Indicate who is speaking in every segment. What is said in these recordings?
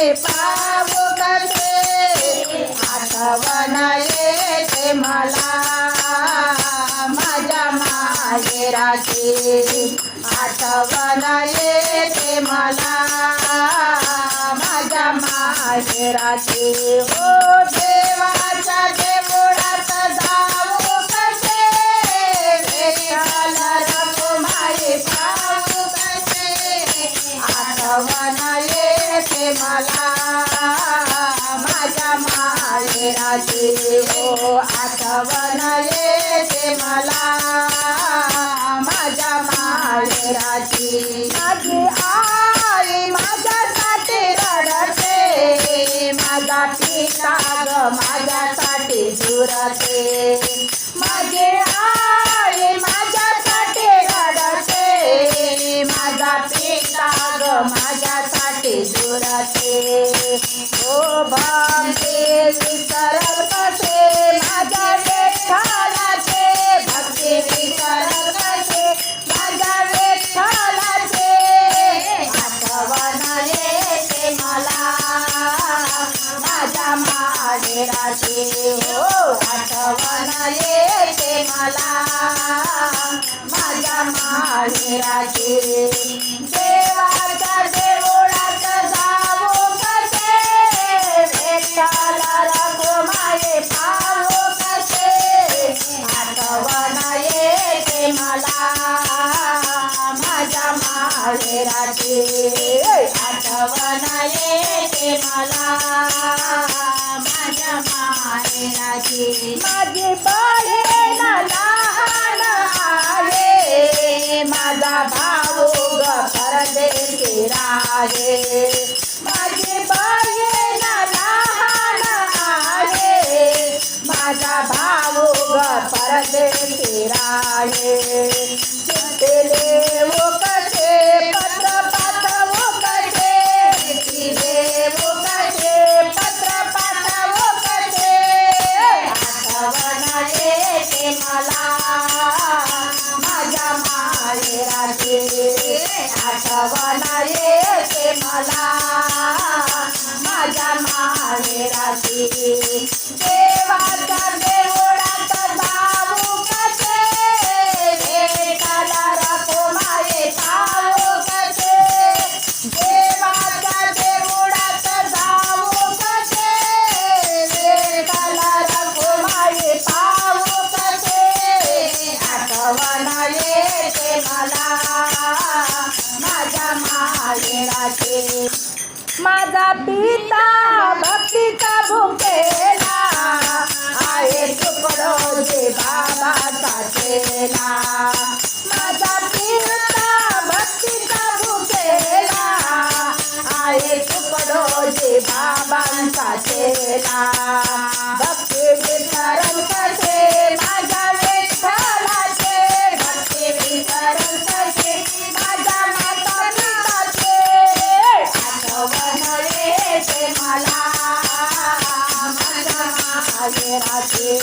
Speaker 1: पाव करते. आठवण येते मला. माझ्या माहेराची आठवण येते मला. माझ्या माहेराची हो मला माझ्या माहेराची हो आठवण येते मला. माझ्या माहेराची माझी आई माझ्यासाठी रडते माझा पिता ग माझ्यासाठी झुरते. माझे आई माझ्यासाठी रडते माझा पिता ग माझ्यासाठी झुरते ओ भक्ती विसरल कसे माझ्या विठ्ठलाचे भक्ती विसरल कसे माझ्या विठ्ठलाचे आठवण येते मला माझ्या हो आठवण येते मला माझ्या मला माझ्या माहेराची आठवण येते मला. माझ्या माहेराची माझी बहीण लहान आहे. माझा भाऊ ग परदेशी राहे. माझी बहीण लहान आहे. माझा भाऊ ग परदेशी राहे चिठ्ठीले वो कसे पत्र पाठवू कसे चिठ्ठीले वो कसे पत्र पाठवू कसे आठवण येते मला माझ्या माहेराची आठवण येते मला माझ्या माहेराची. येते मला. माझ्या माहेराची. माझा पिता भक्तीचा भुकेला. आहे तुकडो जे बाबाचा चेला. माझा पिता भक्तीचा भुकेला. आहे तुकडो जे बाबांचा चेला. माहेराची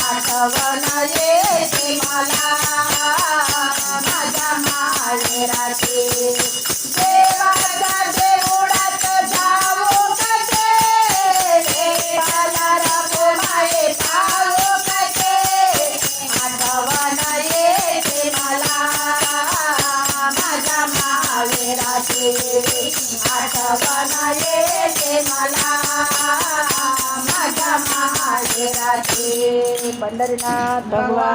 Speaker 1: आठवण येते मला. माझ्या माहेराची देवाच्या देवळात जाऊ कसे? विठ्ठल रखुमाई पाहू कसे? आठवण येते मला. माझ्या माहेराची आठवण येते मला. माझ्या माहेराची पंढरीनाथ भगवान.